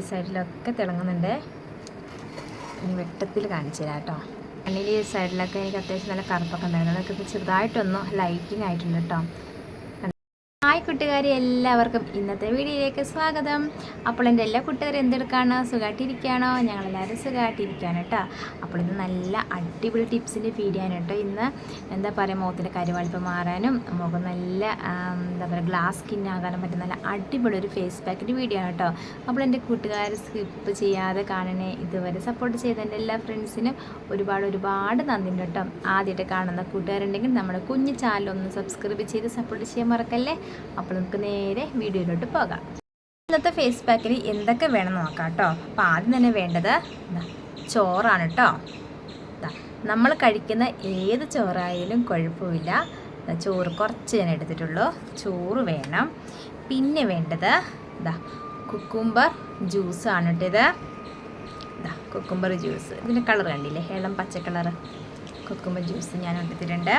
ഈ സൈഡിലൊക്കെ തിളങ്ങുന്നുണ്ട്. ഇനി വെട്ടത്തിൽ കാണിച്ചു തരാം കേട്ടോ. അല്ലെങ്കിൽ ഈ സൈഡിലൊക്കെ എനിക്ക് അത്യാവശ്യം നല്ല കറുപ്പൊക്കെ ഉണ്ടായിരുന്നു. അതൊക്കെ ചെറുതായിട്ടൊന്ന് ലൈറ്റിംഗ് ആയിട്ടുണ്ട് കേട്ടോ. ഹായ് കൂട്ടുകാരി എല്ലാവർക്കും ഇന്നത്തെ വീഡിയോയിലേക്ക് സ്വാഗതം. അപ്പോൾ എന്റെ എല്ലാ കൂട്ടുകാരും എന്തെടുക്കാണ്? സുഖമായിട്ടിരിക്കുകയാണോ ഞങ്ങളെല്ലാവരും സുഖമായിട്ടിരിക്കുകയാണ് കേട്ടോ. അപ്പോൾ ഇന്ന് നല്ല അടിപൊളി ടിപ്സിന്റെ വീഡിയോ ആണ് കേട്ടോ ഇന്ന്. എന്താ പറയുക മുഖത്തിന്റെ കരുവാളിപ്പ് മാറാനും മുഖം നല്ല എന്താ പറയുക ഗ്ലാസ് സ്കിൻ ആകാനും പറ്റുന്ന നല്ല അടിപൊളി ഒരു ഫേസ് പാക്കിന്റെ വീഡിയോ ആണ് കേട്ടോ. അപ്പോൾ എന്റെ കൂട്ടുകാർ സ്കിപ്പ് ചെയ്യാതെ കാണണേ. ഇതുവരെ സപ്പോർട്ട് ചെയ്ത എന്റെ എല്ലാ ഫ്രണ്ട്സിനും ഒരുപാട് ഒരുപാട് നന്ദിയുണ്ട് കേട്ടോ. ആദ്യമായിട്ട് കാണുന്ന കൂട്ടുകാരുണ്ടെങ്കിൽ നമ്മുടെ കുഞ്ഞു ചാനൽ ഒന്ന് സബ്സ്ക്രൈബ് ചെയ്ത് സപ്പോർട്ട് ചെയ്യാൻ മറക്കല്ലേ? അപ്പോൾ നമുക്ക് നേരെ വീഡിയോയിലോട്ട് പോകാം. ഇന്നത്തെ ഫേസ് പാക്കിൽ എന്തൊക്കെ വേണം നോക്കാം കേട്ടോ അപ്പോൾ ആദ്യം തന്നെ വേണ്ടത് ചോറാണ് കേട്ടോ നമ്മൾ കഴിക്കുന്ന ഏത് ചോറായാലും കുഴപ്പമില്ല. ചോറ് കുറച്ച് ഞാൻ എടുത്തിട്ടുള്ളൂ. ചോറ് വേണം. പിന്നെ വേണ്ടത് ഇതാ കുക്കുംബർ ജ്യൂസാണ് കേട്ടോ ഇത്. ഇതാ കുക്കുംബർ ജ്യൂസ് ഇതിന്റെ കളർ കണ്ടില്ലേ? ഇളം പച്ച കളറ് കുക്കുംബർ ജ്യൂസ് ഞാൻ എടുത്തിട്ടുണ്ട്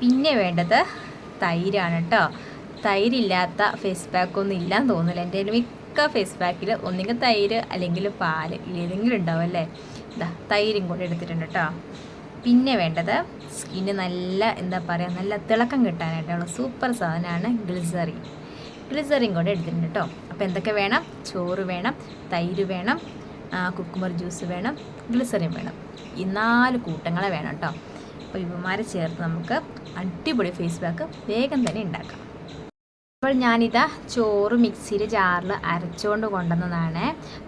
പിന്നെ വേണ്ടത് തൈരാണ് കേട്ടോ തൈരില്ലാത്ത ഫേസ് പാക്ക് ഒന്നും ഇല്ലാന്ന് തോന്നുന്നില്ല. എന്റെ മിക്ക ഫേസ് പാക്കിൽ ഒന്നുകിൽ തൈര് അല്ലെങ്കിൽ പാൽ ഏതെങ്കിലും ഉണ്ടാവും അല്ലേ? ഇതാ തൈരും കൂടെ എടുത്തിട്ടുണ്ട് കേട്ടോ പിന്നെ വേണ്ടത് സ്കിന്ന് നല്ല എന്താ പറയുക നല്ല തിളക്കം കിട്ടാനായിട്ടുള്ള സൂപ്പർ സാധനമാണ് ഗ്ലിസറിൻ ഗ്ലിസറിൻ കൂടെ എടുത്തിട്ടുണ്ട് കേട്ടോ അപ്പോൾ എന്തൊക്കെ വേണം? ചോറ് വേണം തൈര് വേണം കുക്കുമർ ജ്യൂസ് വേണം ഗ്ലിസറിൻ വേണം. ഈ നാല് കൂട്ടങ്ങളെ വേണം കേട്ടോ അപ്പോൾ ഇവന്മാരെ ചേർത്ത് നമുക്ക് അടിപൊളി ഫേസ് പാക്ക് വേഗം തന്നെ ഉണ്ടാക്കാം. അപ്പോൾ ഞാനിതാ ചോറ് മിക്സിയിൽ ജാറിൽ അരച്ചുകൊണ്ട് കൊണ്ടുവന്നതാണ്.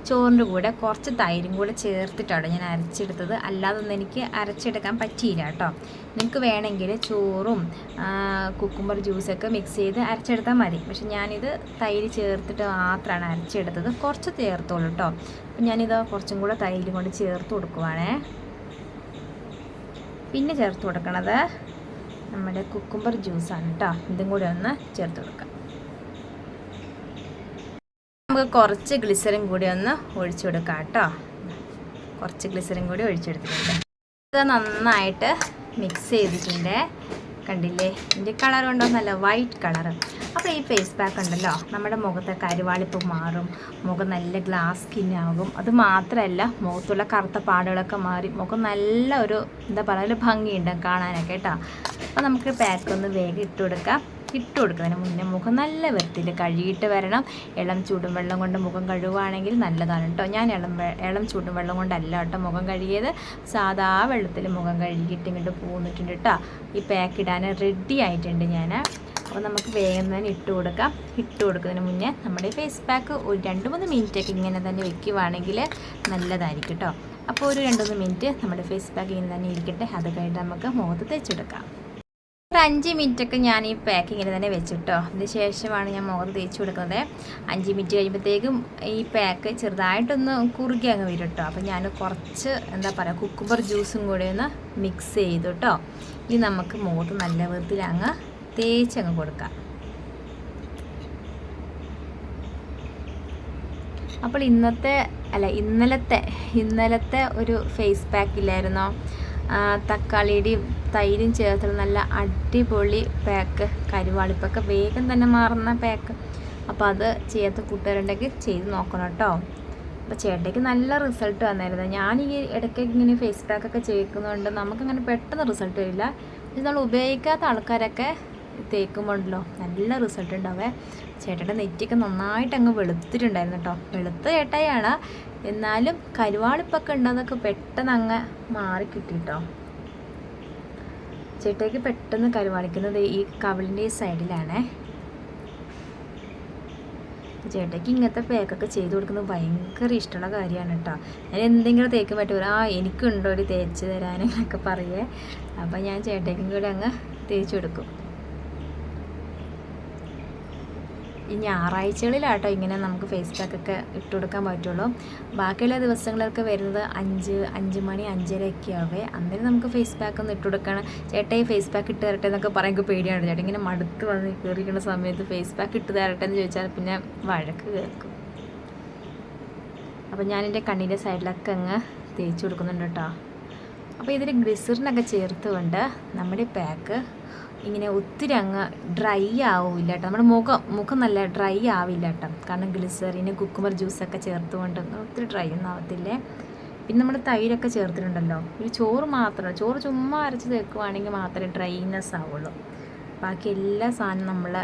ചോറിന്റെ കൂടെ കുറച്ച് തൈരും കൂടെ ചേർത്തിട്ടാണ് ഞാൻ അരച്ചെടുത്തത്. അല്ലാതൊന്നും എനിക്ക് അരച്ചെടുക്കാൻ പറ്റിയില്ല കേട്ടോ. നിങ്ങൾക്ക് വേണമെങ്കിൽ ചോറും കുക്കുംബർ ജ്യൂസൊക്കെ മിക്സ് ചെയ്ത് അരച്ചെടുത്താൽ മതി. പക്ഷെ ഞാനിത് തൈര് ചേർത്തിട്ട് മാത്രമാണ് അരച്ചെടുത്തത്. കുറച്ച് ചേർത്തോളൂ കേട്ടോ. അപ്പം ഞാനിത് കുറച്ചും കൂടെ തൈരും കൊണ്ട് ചേർത്ത് കൊടുക്കുവാണേ. പിന്നെ ചേർത്ത് കൊടുക്കണത് നമ്മുടെ കുക്കുംബർ ജ്യൂസാണ് കേട്ടോ. ഇതും കൂടി ഒന്ന് ചേർത്ത് കൊടുക്കാം. നമുക്ക് കുറച്ച് ഗ്ലിസറിൻ കൂടി ഒന്ന് ഒഴിച്ചു കൊടുക്കാം കേട്ടോ. കുറച്ച് ഗ്ലിസറിൻ കൂടി ഒഴിച്ചെടുത്തിട്ടുണ്ട് ഇത് നന്നായിട്ട് മിക്സ് ചെയ്തിട്ടുണ്ട്. കണ്ടില്ലേ? ഇതിന്റെ കളർ ഉണ്ടോ നല്ല വൈറ്റ് കളർ അപ്പോൾ ഈ ഫേസ് പാക്ക് ഉണ്ടല്ലോ നമ്മുടെ മുഖത്തെ കരുവാളിപ്പ് മാറും. മുഖം നല്ല ഗ്ലാസ് സ്കിൻ ആകും. അത് മാത്രമല്ല മുഖത്തുള്ള കറുത്ത പാടുകളൊക്കെ മാറി. മുഖം നല്ല ഒരു എന്താ പറയുക ഒരു ഭംഗിയുണ്ടാകും കാണാനൊക്കെ കേട്ടോ. അപ്പോൾ നമുക്ക് പാക്ക് ഒന്ന് വേഗം ഇട്ട് കൊടുക്കാം. ഇട്ട് കൊടുക്കുന്നതിന് മുന്നേ മുഖം നല്ല വൃത്തിയിൽ കഴുകിയിട്ട് വരണം. ഇളം ചൂടും വെള്ളം കൊണ്ട് മുഖം കഴുകുകയാണെങ്കിൽ നല്ലതാണ് കേട്ടോ ഞാൻ ഇളം ഇളം ചൂടും വെള്ളം കൊണ്ടല്ല കേട്ടോ മുഖം കഴുകിയത്. സാധാ വെള്ളത്തിൽ മുഖം കഴുകിയിട്ട് ഇങ്ങോട്ട് പോന്നിട്ടുണ്ട് കേട്ടോ ഈ പാക്ക് ഇടാൻ റെഡി ആയിട്ടുണ്ട് ഞാൻ. അപ്പോൾ നമുക്ക് വേഗം തന്നെ ഇട്ട് കൊടുക്കാം. ഇട്ട് കൊടുക്കുന്നതിന് മുന്നേ നമ്മുടെ ഫേസ് പാക്ക് ഒരു രണ്ട് മൂന്ന് മിനിറ്റൊക്കെ ഇങ്ങനെ തന്നെ വെക്കുകയാണെങ്കിൽ നല്ലതായിരിക്കും കേട്ടോ അപ്പോൾ ഒരു രണ്ട് മൂന്ന് മിനിറ്റ് നമ്മുടെ ഫേസ് പാക്ക് ഇങ്ങനെ തന്നെ ഇരിക്കട്ടെ. അത് കഴിഞ്ഞിട്ട് നമുക്ക് മുഖത്ത് തേച്ചെടുക്കാം. ഒരു അഞ്ച് മിനിറ്റൊക്കെ ഞാൻ ഈ പാക്കിങ്ങിൽ തന്നെ വെച്ചിട്ടോ. അതിന് ശേഷമാണ് ഞാൻ മുഖത്ത് തേച്ച് കൊടുക്കുന്നത്. അഞ്ച് മിനിറ്റ് കഴിയുമ്പോഴത്തേക്കും ഈ പാക്ക് ചെറുതായിട്ടൊന്ന് കുറുകി അങ്ങ് വരും കേട്ടോ അപ്പം ഞാൻ കുറച്ച് എന്താ പറയുക കുക്കുംബർ ജ്യൂസും കൂടി ഒന്ന് മിക്സ് ചെയ്തു കേട്ടോ ഇനി നമുക്ക് മുഖത്ത് നല്ല വിധത്തിൽ അങ്ങ് തേച്ചങ്ങ് കൊടുക്കാം. അപ്പോൾ ഇന്നത്തെ അല്ല ഇന്നലത്തെ ഇന്നലത്തെ ഒരു ഫേസ് പാക്ക് ഇല്ലായിരുന്നോ? തക്കാളിയുടെയും തൈരും ചേർത്തുള്ള നല്ല അടിപൊളി പാക്ക് കരുവാളിപ്പൊക്കെ വേഗം തന്നെ മാറുന്ന പാക്ക് അപ്പോൾ അത് ചെയ്യാത്ത കൂട്ടുകാരുണ്ടെങ്കിൽ ചെയ്ത് നോക്കണം കേട്ടോ അപ്പോൾ ചേട്ടയ്ക്ക് നല്ല റിസൾട്ട് വന്നായിരുന്നു. ഞാൻ ഈ ഇടയ്ക്ക് ഇങ്ങനെ ഫേസ് പാക്കൊക്കെ ചെയ്യിക്കുന്നതുകൊണ്ട് നമുക്കങ്ങനെ പെട്ടെന്ന് റിസൾട്ട് വരില്ല. നമ്മൾ ഉപയോഗിക്കാത്ത ആൾക്കാരൊക്കെ തേക്കുമ്പോണ്ടല്ലോ. നല്ല റിസൾട്ട് ഉണ്ടാവേ. ചേട്ടന്റെ നെറ്റിയൊക്കെ നന്നായിട്ട് അങ്ങ് വെളുത്തിട്ടുണ്ടായിരുന്നു കേട്ടോ. വെളുത്ത ചേട്ടായാണ് എന്നാലും കരുവാളിപ്പൊക്കെ ഉണ്ടെന്നൊക്കെ പെട്ടെന്ന് അങ്ങ് മാറി കിട്ടിട്ടോ. ചേട്ടയ്ക്ക് പെട്ടെന്ന് കരുവാളിക്കുന്നത് ഈ കവിളിന്റെ ഈ സൈഡിലാണേ. ചേട്ടയ്ക്ക് ഇങ്ങനത്തെ പേക്കൊക്കെ ചെയ്ത് കൊടുക്കുന്നത് ഭയങ്കര ഇഷ്ടമുള്ള കാര്യമാണ് കേട്ടോ. ഞാൻ എന്തെങ്കിലും തേക്ക് പറ്റുമോ? ആ എനിക്കുണ്ടോ ഒരു തേച്ച് തരാനൊക്കെ പറയേ. അപ്പം ഞാൻ ചേട്ടയ്ക്കും കൂടെ അങ്ങ് തേച്ച് കൊടുക്കും. ഈ ഞായറാഴ്ചകളിലാട്ടോ ഇങ്ങനെ നമുക്ക് ഫേസ് പാക്കൊക്കെ ഇട്ട് കൊടുക്കാൻ പറ്റുള്ളൂ. ബാക്കിയുള്ള ദിവസങ്ങളൊക്കെ വരുന്നത് അഞ്ച് അഞ്ച് മണി അഞ്ചരയൊക്കെ ആവേ. അന്നേരം നമുക്ക് ഫേസ് പാക്ക് ഒന്ന് ഇട്ട് കൊടുക്കണം. ചേട്ടാ ഈ ഫേസ് പാക്ക് ഇട്ട് തരട്ടെ എന്നൊക്കെ പറയാൻ പേടിയാണ് ചേട്ടാ ഇങ്ങനെ മടുത്ത് വന്ന് കയറിയിരിക്കുന്ന സമയത്ത് ഫേസ് പാക്ക് ഇട്ട് തരട്ടെ എന്ന് ചോദിച്ചാൽ പിന്നെ വഴക്ക് കേൾക്കും. അപ്പോൾ ഞാൻ എന്റെ കണ്ണിന്റെ സൈഡിലൊക്കെ അങ്ങ് തേച്ച് കൊടുക്കുന്നുണ്ട് കേട്ടോ. അപ്പോൾ ഇതിൽ ഗ്ലിസറിനൊക്കെ ചേർത്തുകൊണ്ട് നമ്മുടെ പാക്ക് ഇങ്ങനെ ഒത്തിരി അങ്ങ് ഡ്രൈ ആവില്ല കേട്ടോ നമ്മുടെ മുഖം മുഖം നല്ല ഡ്രൈ ആവില്ല കേട്ടോ കാരണം ഗ്ലിസറിന് കുക്കുമർ ജ്യൂസൊക്കെ ചേർത്തുകൊണ്ട് ഒത്തിരി ഡ്രൈ ഒന്നും ആവത്തില്ലേ? പിന്നെ നമ്മൾ തൈരൊക്കെ ചേർത്തിട്ടുണ്ടല്ലോ. ഒരു ചോറ് മാത്രം ചോറ് ചുമ്മാ അരച്ച് തേക്കുവാണെങ്കിൽ മാത്രമേ ഡ്രൈനെസ് ആവുള്ളൂ. ബാക്കി എല്ലാ സാധനവും നമ്മൾ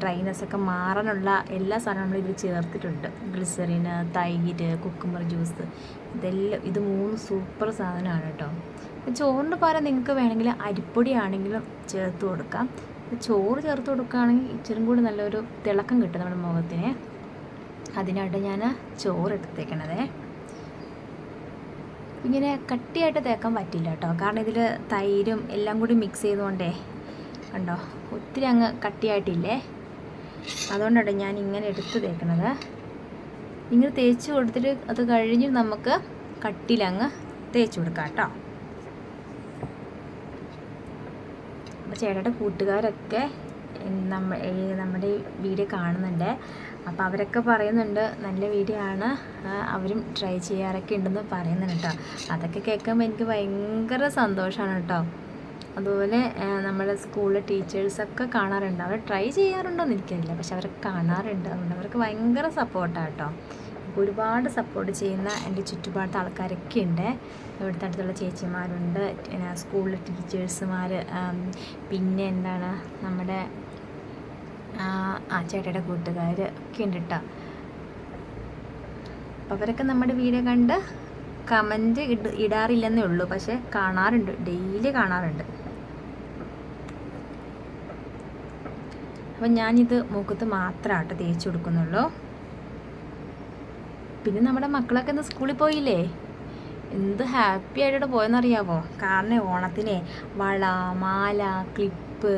ഡ്രൈനെസ് ഒക്കെ മാറാനുള്ള എല്ലാ സാധനവും നമ്മൾ ഇതിൽ ചേർത്തിട്ടുണ്ട്. ഗ്ലിസറിന് തൈര് കുക്കുമ്പർ ജ്യൂസ് ഇതെല്ലാം ഇത് മൂന്ന് സൂപ്പർ സാധനമാണ് കേട്ടോ ചോറിന്റെ പകരം നിങ്ങൾക്ക് വേണമെങ്കിൽ അരിപ്പൊടി ആണെങ്കിലും ചേർത്ത് കൊടുക്കാം. ചോറ് ചേർത്ത് കൊടുക്കുകയാണെങ്കിൽ ഇച്ചിരി കൂടി നല്ലൊരു തിളക്കം കിട്ടും നമ്മുടെ മുഖത്തിന്. അതിനായിട്ട് ഞാൻ ചോറ് എടുത്തേക്കണതേ. ഇങ്ങനെ കട്ടിയായിട്ട് തേക്കാൻ പറ്റില്ല കേട്ടോ. കാരണം ഇതിൽ തൈരും എല്ലാം കൂടി മിക്സ് ചെയ്തുകൊണ്ടേ കണ്ടോ ഒത്തിരി അങ്ങ് കട്ടിയായിട്ടില്ലേ? അതുകൊണ്ടാണ് ഞാൻ ഇങ്ങനെ എടുത്ത് തേക്കണത്. ഇങ്ങനെ തേച്ച് കൊടുത്തിട്ട് അത് കഴിഞ്ഞ് നമുക്ക് കട്ടിയിലങ്ങ് തേച്ച് കൊടുക്കാം കേട്ടോ. ചേട്ടയുടെ കൂട്ടുകാരൊക്കെ നമ്മ നമ്മുടെ ഈ വീഡിയോ കാണുന്നുണ്ട്. അപ്പോൾ അവരൊക്കെ പറയുന്നുണ്ട് നല്ല വീഡിയോ ആണ്. അവരും ട്രൈ ചെയ്യാറൊക്കെ ഉണ്ടെന്ന് പറയുന്നുണ്ട് കേട്ടോ. അതൊക്കെ കേൾക്കുമ്പോൾ എനിക്ക് ഭയങ്കര സന്തോഷമാണ് കേട്ടോ. അതുപോലെ നമ്മുടെ സ്കൂളിലെ ടീച്ചേഴ്സൊക്കെ കാണാറുണ്ട്. അവർ ട്രൈ ചെയ്യാറുണ്ടോ എന്ന് എനിക്കറിയില്ല. പക്ഷെ അവരൊക്കെ കാണാറുണ്ട്. അതുകൊണ്ട് അവർക്ക് ഭയങ്കര സപ്പോർട്ടാണ് കേട്ടോ. ഒരുപാട് സപ്പോർട്ട് ചെയ്യുന്ന എന്റെ ചുറ്റുപാടത്തെ ആൾക്കാരൊക്കെ ഉണ്ട്. ഇവിടുത്തെ അടുത്തുള്ള ചേച്ചിമാരുണ്ട്. സ്കൂളിലെ ടീച്ചേഴ്സുമാർ പിന്നെ എന്താണ് നമ്മുടെ ആ ചേട്ടയുടെ കൂട്ടുകാർ ഒക്കെ ഉണ്ട് കേട്ടോ അവരൊക്കെ നമ്മുടെ വീഡിയോ കണ്ട് കമന്റ് ഇട ഇടാറില്ലെന്നേ ഉള്ളൂ. പക്ഷെ കാണാറുണ്ട്. ഡെയിലി കാണാറുണ്ട്. അപ്പം ഞാനിത് മുഖത്ത് മാത്രമായിട്ട് തേച്ച് കൊടുക്കുന്നുള്ളൂ. പിന്നെ നമ്മുടെ മക്കളൊക്കെ ഇന്ന് സ്കൂളിൽ പോയില്ലേ? എന്ത് ഹാപ്പി ആയിട്ട് പോയെന്നറിയാവോ? കാരണം ഓണത്തിനെ വള മാല ക്ലിപ്പ്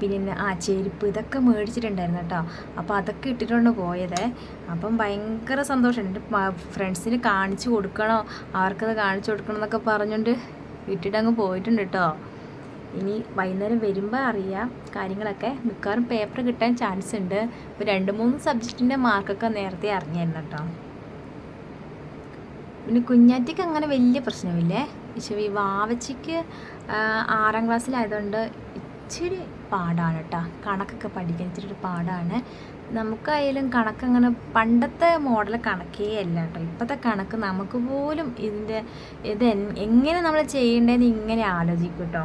പിന്നെ ആ ചെരുപ്പ് ഇതൊക്കെ മേടിച്ചിട്ടുണ്ടായിരുന്നു കേട്ടോ. അപ്പോൾ അതൊക്കെ ഇട്ടിട്ടുണ്ട് പോയത്. അപ്പം ഭയങ്കര സന്തോഷമുണ്ട് ഫ്രണ്ട്സിന് കാണിച്ചു കൊടുക്കണോ? അവർക്കത് കാണിച്ചു കൊടുക്കണം എന്നൊക്കെ പറഞ്ഞുകൊണ്ട് ഇട്ടിട്ടങ്ങ് പോയിട്ടുണ്ട് കേട്ടോ. ഇനി വൈകുന്നേരം വരുമ്പോൾ അറിയാം കാര്യങ്ങളൊക്കെ. മിക്കവാറും പേപ്പർ കിട്ടാൻ ചാൻസ് ഉണ്ട്. ഇപ്പോൾ രണ്ട് മൂന്ന് സബ്ജക്റ്റിന്റെ മാർക്കൊക്കെ നേരത്തെ അറിഞ്ഞായിരുന്നു കേട്ടോ. പിന്നെ കുഞ്ഞാറ്റിക്ക് അങ്ങനെ വലിയ പ്രശ്നമില്ലേ? പക്ഷേ ഈ വാവച്ചിക്ക് ആറാം ക്ലാസ്സിലായതുകൊണ്ട് ഇച്ചിരി പാടാണ് കേട്ടോ. കണക്കൊക്കെ പഠിക്കാൻ ഇച്ചിരി പാടാണ്. നമുക്കായാലും കണക്കങ്ങനെ പണ്ടത്തെ മോഡൽ കണക്കേ അല്ല കേട്ടോ. ഇപ്പോഴത്തെ കണക്ക് നമുക്ക് പോലും ഇതിന്റെ ഇത് എങ്ങനെ നമ്മൾ ചെയ്യേണ്ടതെന്ന് ഇങ്ങനെ ആലോചിക്കും കേട്ടോ.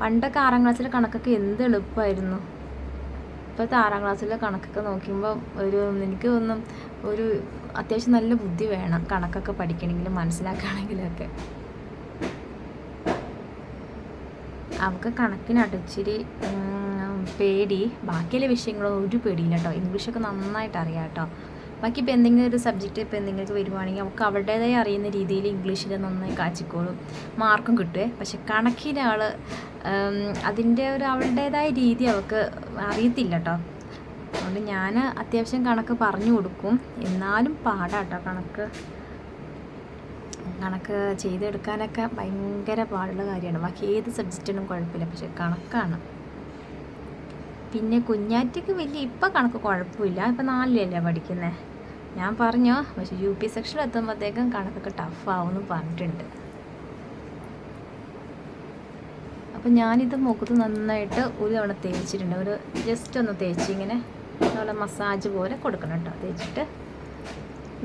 പണ്ടൊക്കെ ആറാം ക്ലാസ്സിലെ കണക്കൊക്കെ എന്ത് എളുപ്പമായിരുന്നു. ഇപ്പോഴത്തെ ആറാം ക്ലാസ്സിലെ കണക്കൊക്കെ നോക്കുമ്പോൾ ഒരു എനിക്ക് തോന്നും ഒരു അത്യാവശ്യം നല്ല ബുദ്ധി വേണം കണക്കൊക്കെ പഠിക്കണമെങ്കിലും മനസ്സിലാക്കുകയാണെങ്കിലൊക്കെ അവൾക്ക് കണക്കിനാട്ടോ ഇച്ചിരി പേടി. ബാക്കിയുള്ള വിഷയങ്ങളൊന്നും ഒരു പേടിയില്ല കേട്ടോ. ഇംഗ്ലീഷൊക്കെ നന്നായിട്ട് അറിയാം കേട്ടോ. ബാക്കി ഇപ്പോൾ എന്തെങ്കിലും ഒരു സബ്ജക്റ്റ് ഇപ്പോൾ എന്തെങ്കിലും വരുവാണെങ്കിൽ അവൾക്ക് അവളുടേതായി അറിയുന്ന രീതിയിൽ ഇംഗ്ലീഷിൽ നന്നായി കാച്ചിക്കോളും. മാർക്കും കിട്ടുമേ പക്ഷെ കണക്കിനാൾ അതിന്റെ ഒരു അവളുടേതായ രീതി അവൾക്ക് അറിയത്തില്ല കേട്ടോ അതുകൊണ്ട് ഞാൻ അത്യാവശ്യം കണക്ക് പറഞ്ഞു കൊടുക്കും. എന്നാലും പാടാട്ടോ കണക്ക്. കണക്ക് ചെയ്തെടുക്കാനൊക്കെ ഭയങ്കര പാടുള്ള കാര്യമാണ്. ബാക്കി ഏത് സബ്ജക്റ്റിനും കുഴപ്പമില്ല. പക്ഷെ കണക്കാണ്. പിന്നെ കുഞ്ഞാറ്റയ്ക്ക് വലിയ ഇപ്പം കണക്ക് കുഴപ്പമില്ല. ഇപ്പം നാലിലല്ലേ പഠിക്കുന്നത് ഞാൻ പറഞ്ഞോ പക്ഷെ യു പി സെക്ഷനിൽ എത്തുമ്പോഴത്തേക്കും കണക്കൊക്കെ ടഫാവുമെന്ന് പറഞ്ഞിട്ടുണ്ട്. അപ്പം ഞാനിത് മുഖത്ത് നന്നായിട്ട് ഒരു തവണ തേച്ചിട്ടുണ്ട്. ഒരു ജസ്റ്റ് ഒന്ന് തേച്ച് ഇങ്ങനെ നമ്മളെ മസാജ് പോലെ കൊടുക്കണം കേട്ടോ. തേച്ചിട്ട്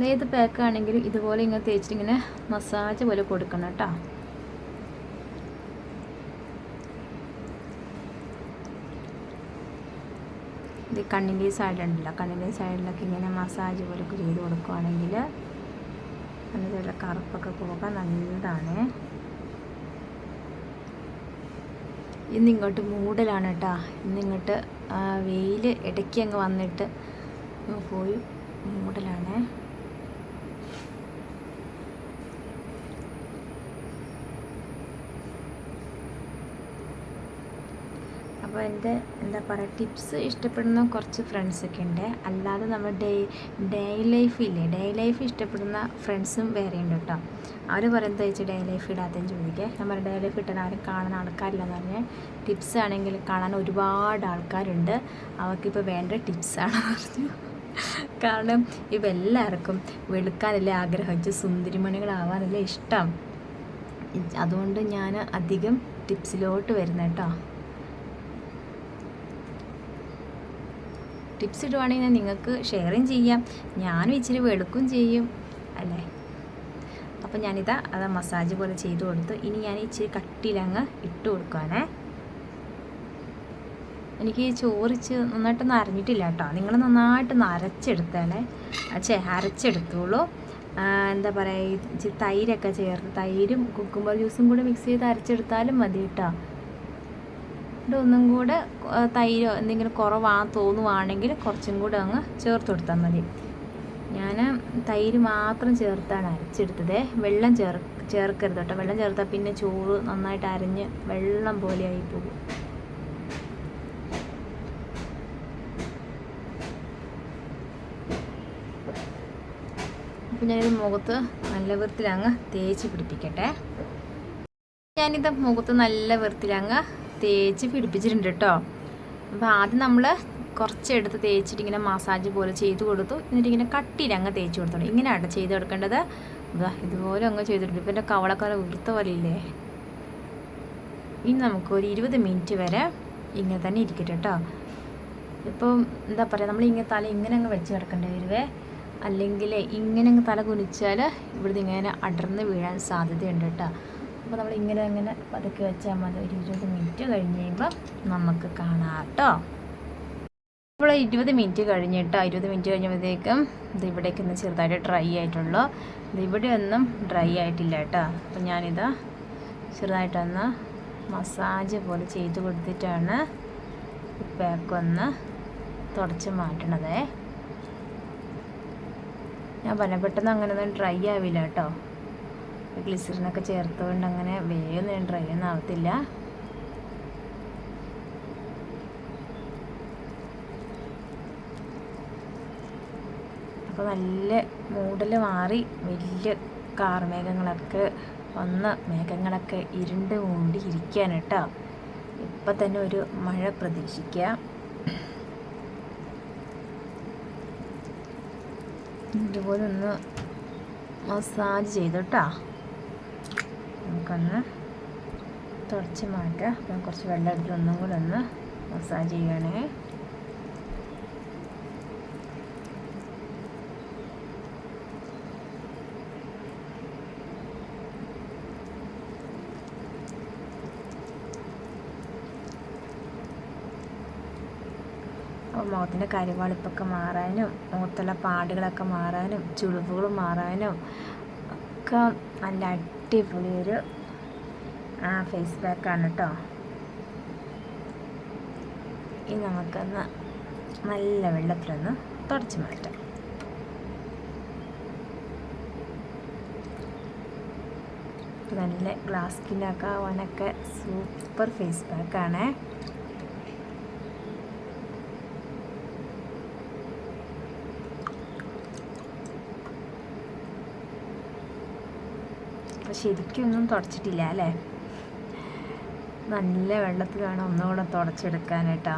ഏത് പാക്കാണെങ്കിലും ഇതുപോലെ ഇങ്ങനെ തേച്ചിട്ട് ഇങ്ങനെ മസാജ് പോലെ കൊടുക്കണം കേട്ടോ. ഇത് കണ്ണിന്റെ സൈഡിലുണ്ടല്ലോ കണ്ണിന്റെ സൈഡിലൊക്കെ ഇങ്ങനെ മസാജ് പോലൊക്കെ ചെയ്ത് കൊടുക്കുകയാണെങ്കിൽ കണ്ണിന്റെ കറുപ്പൊക്കെ പോകാൻ നല്ലതാണ്. ഇന്നിങ്ങോട്ട് മൂടലാണ് കേട്ടോ ഇന്നിങ്ങോട്ട് വെയിൽ ഇടയ്ക്ക് അങ്ങ് വന്നിട്ട് പോയി മൂടലാണ്. അപ്പോൾ എന്റെ എന്താ പറയുക ടിപ്സ് ഇഷ്ടപ്പെടുന്ന കുറച്ച് ഫ്രണ്ട്സൊക്കെ ഉണ്ട് അല്ലാതെ നമ്മൾ ഡേ ഡേ ലൈഫ് ഇല്ലേ? ഡേ ലൈഫ് ഇഷ്ടപ്പെടുന്ന ഫ്രണ്ട്സും വേറെ ഉണ്ട് കേട്ടോ. അവർ പറയുന്നത് വെച്ച് ഡേ ലൈഫ് ഇടാത്തതെന്ന് ചോദിക്കുക നമ്മൾ ഡേ ലൈഫ് ഇട്ടാൽ ആരും കാണാൻ ആൾക്കാരില്ലെന്ന് പറഞ്ഞാൽ ടിപ്സ് ആണെങ്കിൽ കാണാൻ ഒരുപാട് ആൾക്കാരുണ്ട്. അവർക്കിപ്പോൾ വേണ്ട ടിപ്സാണ് പറഞ്ഞു. കാരണം ഇപ്പം എല്ലാവർക്കും വെളുക്കാനല്ലേ ആഗ്രഹിച്ച് സുന്ദരിമണികളാവാനല്ലേ ഇഷ്ടം. അതുകൊണ്ട് ഞാൻ അധികം ടിപ്സിലോട്ട് വരുന്ന കേട്ടോ. ടിപ്സ് ഇടുവാണെങ്കിൽ നിങ്ങൾക്ക് ഷെയറും ചെയ്യാം. ഞാനും ഇച്ചിരി വെളുക്കും ചെയ്യും അല്ലേ? അപ്പോൾ ഞാനിതാ അത് മസാജ് പോലെ ചെയ്ത് കൊടുത്തു ഇനി ഞാൻ ഇച്ചിരി കട്ടിയിലങ്ങ് ഇട്ട് കൊടുക്കുകയാണേ എനിക്ക് ചോറിച്ച് നന്നായിട്ടൊന്നും അരഞ്ഞിട്ടില്ല കേട്ടോ. നിങ്ങൾ നന്നായിട്ടൊന്ന് അരച്ചെടുത്താലേ അച്ഛേ അരച്ചെടുത്തോളൂ. എന്താ പറയുക ഇച്ചിരി തൈരൊക്കെ ചേർത്ത് തൈരും കുക്കുംബർ ജ്യൂസും കൂടെ മിക്സ് ചെയ്ത് അരച്ചെടുത്താലും മതി കേട്ടോ. എന്നിട്ട് ഒന്നും കൂടെ തൈര് എന്തെങ്കിലും കുറവാ തോന്നുവാണെങ്കിൽ കുറച്ചും കൂടെ അങ്ങ് ചേർത്ത് കൊടുത്താൽ മതി. ഞാൻ തൈര് മാത്രം ചേർത്താണ് അരച്ചെടുത്തത്. വെള്ളം ചേർ ചേർക്കരുത് കേട്ടോ. വെള്ളം ചേർത്താൽ പിന്നെ ചോറ് നന്നായിട്ട് അരഞ്ഞ് വെള്ളം പോലെ ആയി പോകും. അപ്പം ഞാനിത് മുഖത്ത് നല്ല വൃത്തിയിലങ്ങ് തേച്ച് പിടിപ്പിക്കട്ടെ. ഞാനിത് മുഖത്ത് നല്ല വൃത്തിയിലങ്ങ് തേച്ച് പിടിപ്പിച്ചിട്ടുണ്ട് കേട്ടോ. അപ്പോൾ ആദ്യം നമ്മൾ കുറച്ചെടുത്ത് തേച്ചിട്ട് ഇങ്ങനെ മസാജ് പോലെ ചെയ്ത് കൊടുത്തു. എന്നിട്ട് ഇങ്ങനെ കട്ടിയിൽ അങ്ങ് തേച്ച് കൊടുത്തോളൂ ഇങ്ങനെയാണ് ചെയ്ത് കൊടുക്കേണ്ടത്. ഇതാ ഇതുപോലെ അങ്ങ് ചെയ്തിട്ടുണ്ട് ഇപ്പം എന്റെ കവളക്കാല പോലെ ഇല്ലേ ഇനി നമുക്ക് ഒരു ഇരുപത് മിനിറ്റ് വരെ ഇങ്ങനെ തന്നെ ഇരിക്കട്ടെ കേട്ടോ. ഇപ്പം എന്താ പറയുക നമ്മൾ ഇങ്ങനെ തല ഇങ്ങനെ അങ്ങ് വെച്ച് കിടക്കേണ്ടി വരുവേ. അല്ലെങ്കിൽ ഇങ്ങനെ അങ്ങ് തല കുനിച്ചാൽ ഇവിടുന്ന് ഇങ്ങനെ അടർന്ന് വീഴാൻ സാധ്യതയുണ്ട് കേട്ടോ. അപ്പോൾ നമ്മൾ ഇങ്ങനെ അങ്ങനെ പതുക്കെ വെച്ചാൽ മതി. ഒരു ഇരുപത് മിനിറ്റ് കഴിഞ്ഞ് കഴിയുമ്പോൾ നമുക്ക് കാണാം കേട്ടോ ഇപ്പോൾ ഇരുപത് മിനിറ്റ് കഴിഞ്ഞിട്ടോ ഇരുപത് മിനിറ്റ് കഴിഞ്ഞപ്പോഴത്തേക്കും ഇത് ഇവിടേക്ക് ഒന്ന് ചെറുതായിട്ട് ഡ്രൈ ആയിട്ടുള്ളൂ. ഇത് ഇവിടെ ഒന്നും ഡ്രൈ ആയിട്ടില്ല കേട്ടോ. അപ്പം ഞാനിത് ചെറുതായിട്ടൊന്ന് മസാജ് പോലെ ചെയ്ത് കൊടുത്തിട്ടാണ് പാക്കൊന്ന് തുടച്ച് മാറ്റണതേ. ഞാൻ പറഞ്ഞ പെട്ടെന്ന് അങ്ങനെ ഒന്നും ഡ്രൈ ആവില്ല കേട്ടോ. ഗ്ലിസറിനൊക്കെ ചേർത്തുകൊണ്ട് അങ്ങനെ വേഗം ഞാൻ ഡ്രൈ ഒന്നും ആവത്തില്ല. അപ്പോൾ നല്ല മൂടൽ മാറി വലിയ കാർമേഘങ്ങളൊക്കെ വന്ന് മേഘങ്ങളൊക്കെ ഇരുണ്ട് മൂടി ഇരിക്കുകയാണ് കേട്ടോ. ഇപ്പം തന്നെ ഒരു മഴ പ്രതീക്ഷിക്കുക ഇതുപോലെ ഒന്ന് മസാജ് ചെയ്തു നമുക്കൊന്ന് തുടച്ച് മാറ്റാം അപ്പം കുറച്ച് വെള്ളം എടുത്ത് ഒന്നും കൂടെ ഒന്ന് മസാജ് ചെയ്യണേ അപ്പോൾ മുഖത്തിന്റെ കരിവാളിപ്പൊക്കെ മാറാനും മുഖത്തുള്ള പാടുകളൊക്കെ മാറാനും ചുളിവുകൾ മാറാനും ഒക്കെ നല്ല അടിപൊളി ഒരു ആ ഫേസ് പാക്കാണ് കേട്ടോ ഇനി നമുക്കൊന്ന് നല്ല വെള്ളത്തിലൊന്ന് തുടച്ച് മാറ്റാം. നല്ല ഗ്ലാസ് സ്കിന്നൊക്കെ ആവാനൊക്കെ സൂപ്പർ ഫേസ് പാക്കാണേ അപ്പോൾ ശരിക്കൊന്നും തുടച്ചിട്ടില്ല അല്ലേ? നല്ല വെള്ളത്തിൽ വേണം ഒന്നുകൂടെ തുടച്ചെടുക്കാനായിട്ടാ.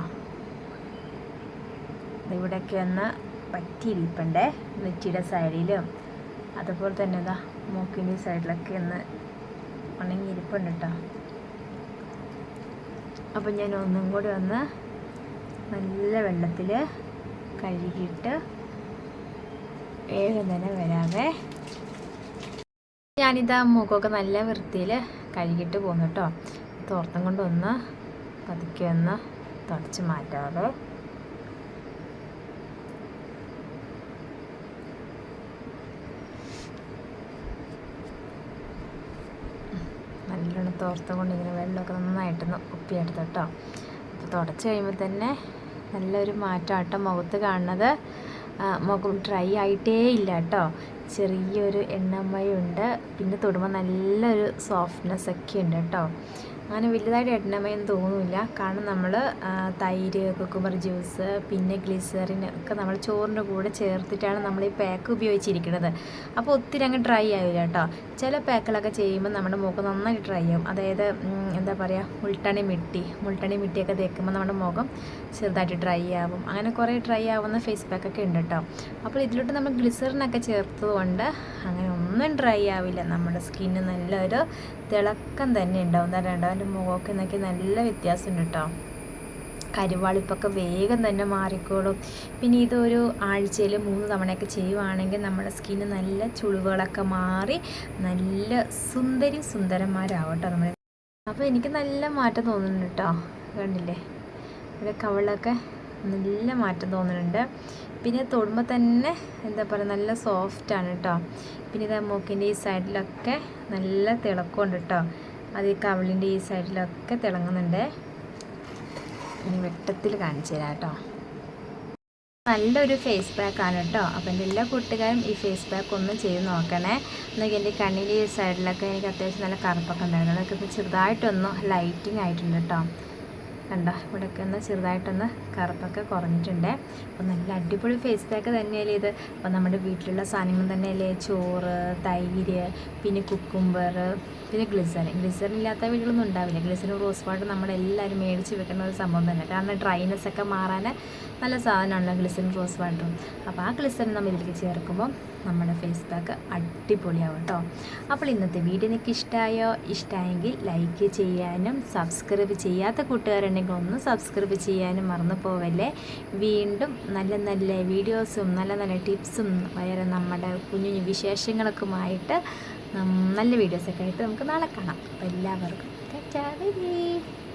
ഇവിടെയൊക്കെ ഒന്ന് പറ്റിയിരിപ്പണ്ടേ നെറ്റിയുടെ സൈഡിലും. അതുപോലെ തന്നെ ഇതാ മൂക്കിന്റെ സൈഡിലൊക്കെ ഒന്ന് ഉണങ്ങിയിരിപ്പുണ്ട് കേട്ടോ. അപ്പം ഞാൻ ഒന്നും കൂടി ഒന്ന് നല്ല വെള്ളത്തിൽ കഴുകിയിട്ട് വേഗം തന്നെ വരാവേ. ഞാനിതാ മുഖമൊക്കെ നല്ല വൃത്തിയിൽ കഴുകിയിട്ട് പോന്നു കേട്ടോ. തോർത്തം കൊണ്ടൊന്ന് പതുക്കെ ഒന്ന് തുടച്ച് മാറ്റാതെ നല്ലോണം തോർത്തം കൊണ്ട് ഇങ്ങനെ വെള്ളമൊക്കെ നന്നായിട്ടൊന്ന് ഒപ്പിയെടുത്തു കേട്ടോ. അപ്പോൾ തുടച്ച് കഴിയുമ്പോൾ തന്നെ നല്ലൊരു മാറ്റമാട്ടോ മുഖത്ത് കാണുന്നത്. മുഖം ഡ്രൈ ആയിട്ടേ ഇല്ല കേട്ടോ ചെറിയൊരു എണ്ണമയുണ്ട് പിന്നെ തൊടുമ്പോൾ നല്ലൊരു സോഫ്റ്റ്നെസ് ഒക്കെ ഉണ്ട് കേട്ടോ. അങ്ങനെ വലുതായിട്ട് എണ്ണമയെന്ന് തോന്നുന്നില്ല. കാരണം നമ്മൾ തൈര് കുക്കുമ്പർ ജ്യൂസ് പിന്നെ ഗ്ലിസറിൻ ഒക്കെ നമ്മൾ ചോറിന്റെ കൂടെ ചേർത്തിട്ടാണ് നമ്മൾ ഈ പാക്ക് ഉപയോഗിച്ചിരിക്കുന്നത്. അപ്പോൾ ഒത്തിരി അങ്ങ് ഡ്രൈ ആവില്ല കേട്ടോ. ചില പാക്കുകളൊക്കെ ചെയ്യുമ്പോൾ നമ്മുടെ മുഖം നന്നായിട്ട് ഡ്രൈ ആവും. അതായത് എന്താ പറയുക മുൾട്ടണി മിട്ടി മുൾട്ടണി മിട്ടിയൊക്കെ തേക്കുമ്പോൾ നമ്മുടെ മുഖം ചെറുതായിട്ട് ഡ്രൈ ആവും. അങ്ങനെ കുറേ ഡ്രൈ ആവുന്ന ഫേസ് പാക്കൊക്കെ ഉണ്ട് കേട്ടോ. അപ്പോൾ ഇതിലോട്ട് നമ്മൾ ഗ്ലിസറിനൊക്കെ ചേർത്തതുകൊണ്ട് അങ്ങനെ ഒന്നും ഡ്രൈ ആവില്ല. നമ്മുടെ സ്കിന്ന് നല്ലൊരു തിളക്കം തന്നെ ഉണ്ടാവും. എന്താ രണ്ടോ എന്റെ മുഖമൊക്കെ നോക്കി നല്ല വ്യത്യാസമുണ്ട് കേട്ടോ. കരുവാളിപ്പൊക്കെ വേഗം തന്നെ മാറിക്കോളും. പിന്നെ ഇതൊരു ആഴ്ചയിൽ മൂന്ന് തവണയൊക്കെ ചെയ്യുവാണെങ്കിൽ നമ്മുടെ സ്കിന്ന് നല്ല ചുളിവുകളൊക്കെ മാറി നല്ല സുന്ദരി സുന്ദരന്മാരാവും കേട്ടോ നമ്മൾ അപ്പോൾ എനിക്ക് നല്ല മാറ്റം തോന്നുന്നുണ്ട് കേട്ടോ. കണ്ടില്ലേ? ഇവിടെ കവളൊക്കെ നല്ല മാറ്റം തോന്നുന്നുണ്ട്. പിന്നെ തൊടുമ്പോൾ തന്നെ എന്താ പറയുക നല്ല സോഫ്റ്റാണ് കേട്ടോ. പിന്നെ ഇതാ മൂക്കിന്റെ ഈ സൈഡിലൊക്കെ നല്ല തിളക്കമുണ്ട് കേട്ടോ. അത് ഈ കവിളിന്റെ ഈ സൈഡിലൊക്കെ തിളങ്ങുന്നുണ്ട്. ഇനി വെട്ടത്തിൽ കാണിച്ചു തരാം കേട്ടോ. നല്ലൊരു ഫേസ് പാക്ക് ആണ് കേട്ടോ. അപ്പോൾ എന്റെ എല്ലാ കൂട്ടുകാരും ഈ ഫേസ് പാക്ക് ഒന്ന് ചെയ്ത് നോക്കണേ. എന്നൊക്കെ എന്റെ കണ്ണിന്റെ ഈ സൈഡിലൊക്കെ എനിക്ക് അത്യാവശ്യം നല്ല കറുപ്പൊക്കെ ഉണ്ടായിരുന്നു. അതൊക്കെ ഇപ്പോൾ ചെറുതായിട്ടൊന്ന് ലൈറ്റിംഗ് ആയിട്ടുണ്ട് കേട്ടോ. കണ്ടോ? ഇവിടെയൊക്കെ ഒന്ന് ചെറുതായിട്ടൊന്ന് കറുപ്പൊക്കെ കുറഞ്ഞിട്ടുണ്ട്. അപ്പോൾ നല്ല അടിപൊളി ഫേസ് പാക്ക് തന്നെയല്ലേ ഇത്. അപ്പോൾ നമ്മുടെ വീട്ടിലുള്ള സാധനങ്ങൾ തന്നെയല്ലേ? ചോറ് തൈര് പിന്നെ കുക്കുംബർ പിന്നെ ഗ്ലിസറിൻ ഗ്ലിസറിൻ ഇല്ലാത്ത വീടുകളൊന്നും ഉണ്ടാവില്ല. ഗ്ലിസറിൻ റോസ് വാട്ടർ നമ്മളെല്ലാവരും മേടിച്ച് വെക്കുന്ന ഒരു സംഭവം തന്നെ. കാരണം ഡ്രൈനസ് ഒക്കെ മാറാൻ നല്ല സാധനമാണല്ലോ ഗ്ലിസറിൻ റോസ് വാട്ടറും അപ്പോൾ ആ ഗ്ലിസറിൻ നമ്മൾ ഇതിലേക്ക് ചേർക്കുമ്പോൾ നമ്മുടെ ഫേസ് പാക്ക് അടിപൊളിയാവും കേട്ടോ. അപ്പോൾ ഇന്നത്തെ വീഡിയോ നിങ്ങൾക്ക് ഇഷ്ടമായോ ഇഷ്ടമായെങ്കിൽ ലൈക്ക് ചെയ്യാനും സബ്സ്ക്രൈബ് ചെയ്യാത്ത കൂട്ടുകാരുണ്ടെങ്കിൽ ഒന്ന് സബ്സ്ക്രൈബ് ചെയ്യാനും മറന്നു പോവല്ലേ വീണ്ടും നല്ല നല്ല വീഡിയോസും നല്ല നല്ല ടിപ്സും വേറെ നമ്മുടെ കുഞ്ഞു കുഞ്ഞു വിശേഷങ്ങളൊക്കെയുമായിട്ട് നല്ല വീഡിയോസൊക്കെ ആയിട്ട് നമുക്ക് നാളെ കാണാം അപ്പോൾ എല്ലാവർക്കും ബൈ.